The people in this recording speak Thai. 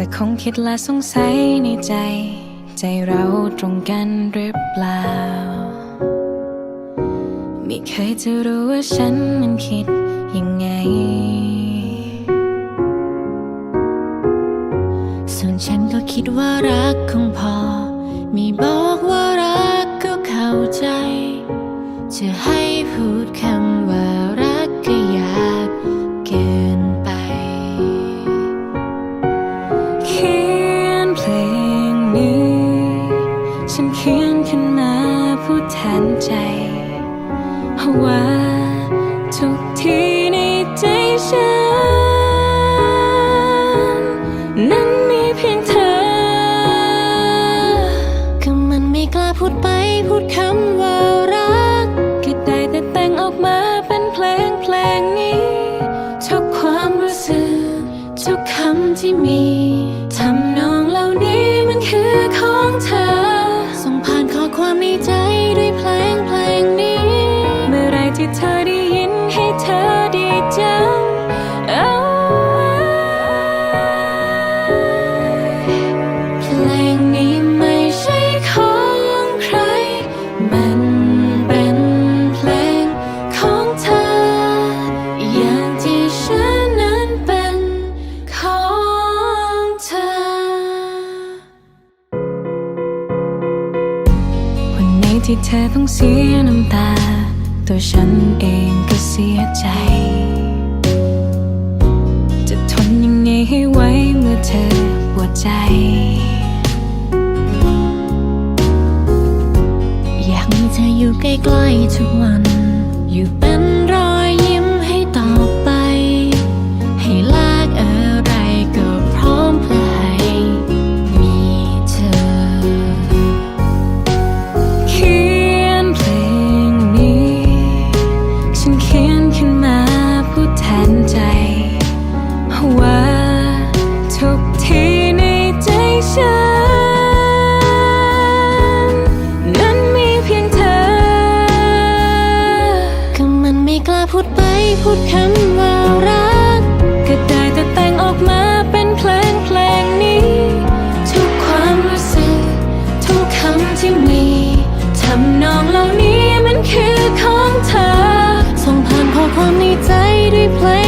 ธอคงคิดและสงสัยในใจ ใจเราตรงกันหรือเปล่า ไม่เคยจะรู้ว่าฉันมันคิดยังไง ส่วนฉันก็คิดว่ารักคงพอ มีบอกว่ารักก็เข้าใจ จะให้พูดคำว่า แทนใจว่าทุกทีในใจฉัน นั้นมีเพียงเธอ ก็มันไม่กล้าพูดไปพูดคำว่ารักก็ได้แต่แต่งออกมาเป็นเพลงเพลงนี้ ทุกความรู้สึก ทุกคำที่มี ที่เธอต้องเสียน้ำตา ตัวฉันเองก็เสียใจ จะทนยังไงให้ไหวเมื่อเธอปวดใจ อยากมีเธออยู่ใกล้ๆทุกวัน อยู่เป็น พูดไปพูดคำว่ารัก ก็ได้แต่แต่งออกมาเป็นเพลงเพลงนี้ ทุกความรู้สึก ทุกคำที่มีทำนองเหล่านี้มันคือของเธอ ส่งผ่านข้อความในใจด้วยเพลง